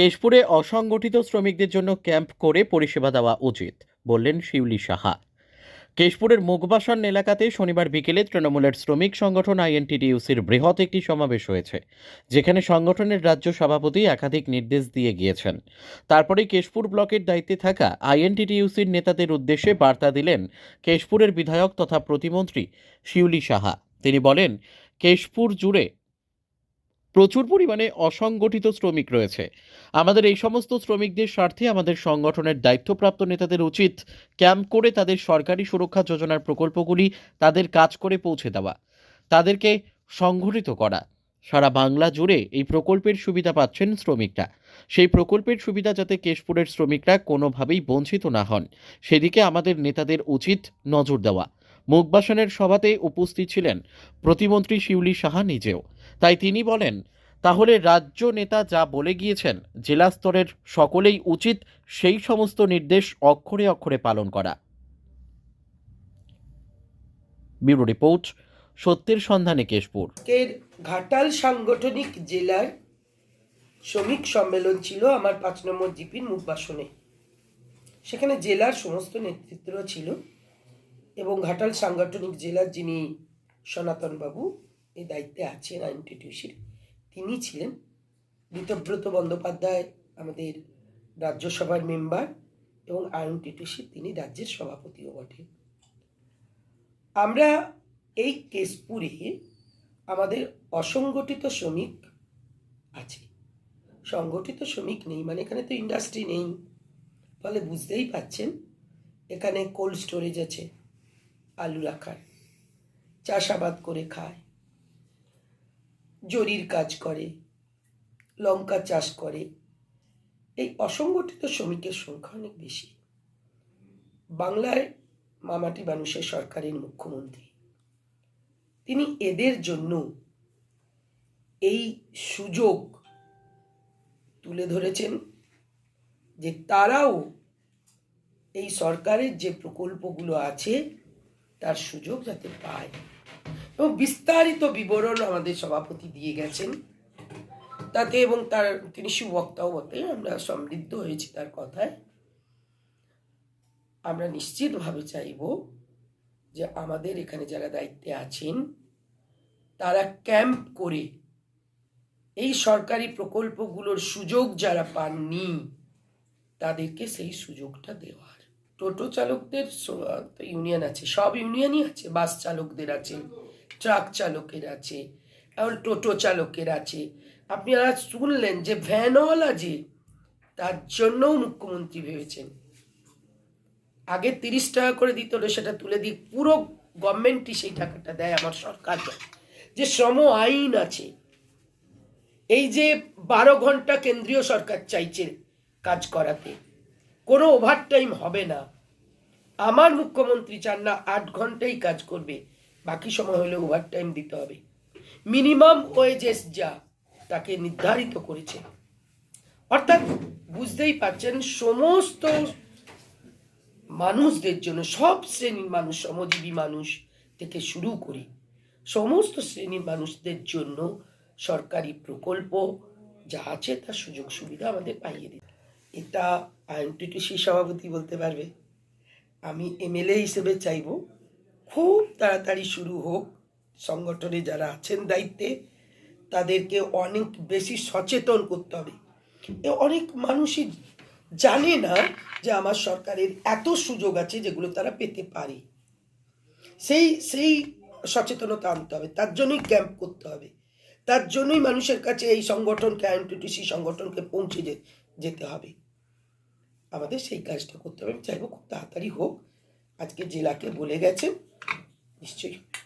কেশপুরে অসংগঠিত শ্রমিকদের জন্য ক্যাম্প করে পরিষেবা দেওয়া উচিত, বললেন শিউলি সাহা। কেশপুরের মুগবাসান এলাকাতে শনিবার বিকেলে তৃণমূলের শ্রমিক সংগঠন আইএনটিডিউসির বৃহৎ একটি সমাবেশ হয়েছে, যেখানে সংগঠনের রাজ্য সভাপতি একাধিক নির্দেশ দিয়ে গিয়েছেন। তারপরে কেশপুর ব্লকের দায়িত্বে থাকা আইএনটিডিউসির নেতাদের উদ্দেশ্যে বার্তা দিলেন কেশপুরের বিধায়ক তথা প্রতিমন্ত্রী শিউলি সাহা। তিনি বলেন, কেশপুর জুড়ে প্রচুর পরিমাণে অসংগঠিত শ্রমিক রয়েছে। আমাদের এই সমস্ত শ্রমিকদের স্বার্থে আমাদের সংগঠনের দায়িত্বপ্রাপ্ত নেতাদের উচিত ক্যাম্প করে তাদের সরকারি সুরক্ষা যোজনার প্রকল্পগুলি তাদের কাজ করে পৌঁছে দেওয়া, তাদেরকে সংগঠিত করা। সারা বাংলা জুড়ে এই প্রকল্পের সুবিধা পাচ্ছেন শ্রমিকরা। সেই প্রকল্পের সুবিধা যাতে কেশপুরের শ্রমিকরা কোনোভাবেই বঞ্চিত না হন, সেদিকে আমাদের নেতাদের উচিত নজর দেওয়া। মুখবাসনের সভাতে উপস্থিত ছিলেন প্রতিমন্ত্রী শিউলি সাহা নিজেও। তাই তিনি বলেন, তাহলে রাজ্য নেতা যা বলে গিয়েছেন, জেলা স্তরের সকলেই উচিত সেই সমস্ত নির্দেশ অক্ষরে অক্ষরে পালন করা। ব্যুরো রিপোর্ট, সত্যের সন্ধানে কেশপুর। ঘাটাল সাংগঠনিক জেলার শ্রমিক সম্মেলন ছিল আমার পাঁচ নম্বর জিপির মুখবাসনে। সেখানে জেলার সমস্ত নেতৃত্ব ছিল। এবং ঘাটাল সাংগঠনিক জেলার যিনি সনাতন বাবু এই দায়িত্বে আছেন আইনটিটিউসির তিনি ছিলেন ঋতব্রত বন্দ্যোপাধ্যায় আমাদের রাজ্যসভার মেম্বার এবং আইনটিটিউসির তিনি রাজ্যের সভাপতিও বটে। আমরা এই কেশপুরে আমাদের অসংগঠিত শ্রমিক আছে। সংগঠিত শ্রমিক নেই মানে এখানে তো ইন্ডাস্ট্রি নেই। ফলে বুঝতেই পাচ্ছেন এখানে কোল্ড স্টোরেজ আছে। আলু রাখার চাষাবাদ করে খায়, জরির কাজ করে, লঙ্কা চাষ করে। এই অসংগঠিত শ্রমিকের সংখ্যা অনেক বেশি। বাংলায় মামাটি মানুষের সরকারের মুখ্যমন্ত্রী। তিনি এদের জন্য এই সুযোগ তুলে ধরেছেন যে তারাও এই সরকারের যে প্রকল্পগুলো আছে তার সুযোগ যাতে পায়। এবং বিস্তারিত বিবরণ আমাদের সভাপতি দিয়ে গেছেন। তাতে এবং তার তিনি সুবক্তাও বটে আমরা সমৃদ্ধ হয়েছি তার কথায়। আমরা নিশ্চিতভাবে চাইব যে আমাদের এখানে যারা দায়িত্বে আছেন, তারা ক্যাম্প করে এই সরকারি প্রকল্পগুলোর সুযোগ যারা পাননি, তাদেরকে সেই সুযোগটা দেওয়ার। টোটো চালকদের ইউনিয়ন আছে, সব ইউনিয়নই আছে বাস চালকদের আছে ট্রাক চালকের আছে এখন টোটো চালকের আছে। আপনি আজ শুনলেন যে ভ্যানওয়ালা যে, তার জন্যও মুখ্যমন্ত্রী ভেবেছেন। আগে তিরিশ টাকা করে দিত সেটা তুলে দিয়ে পুরো গভর্নমেন্টই সেই টাকাটা দেয় আমার সরকার যে শ্রম আইন আছে, এই যে বারো ঘণ্টা কেন্দ্রীয় সরকার চাইছে কাজ করাতে কোনো ওভারটাইম হবে না। আমার মুখ্যমন্ত্রী চান না আট ঘন্টাই কাজ করবে, বাকি সময় হলে ওভারটাইম দিতে হবে। মিনিমাম ওয়েজেস যা, তাকে নির্ধারিত করেছে। অর্থাৎ বুঝতেই পারছেন, সমস্ত মানুষদের জন্য, সব শ্রেণির মানুষ, শ্রমজীবী মানুষ থেকে শুরু করে সমস্ত শ্রেণির মানুষদের জন্য সরকারি প্রকল্প যা আছে তার সুযোগ সুবিধা আমাদের পাইয়ে দিতে এটা আইএনটিটিসি সভাপতি বলতে পারবে? আমি এমএলএ হিসেবে চাইব খুব তাড়াতাড়ি শুরু হোক। সংগঠনে যারা আছেন দায়িত্বে, তাদেরকে অনেক বেশি সচেতন করতে হবে। এ অনেক মানুষই জানে না যে আমার সরকারের এত সুযোগ আছে যেগুলো তারা পেতে পারে। সেই সেই সচেতনতা আনতে হবে, তার জন্যই ক্যাম্প করতে হবে। তার জন্যই মানুষের কাছে এই সংগঠনকে, আইএনটিটিসি সংগঠনকে পৌঁছে যেতে হবে। আমাদের সেই কাজটা করতে হবে। আমি চাইব খুব তাড়াতাড়ি হোক। আজকে জেলাকে বলে গেছে। নিশ্চয়ই।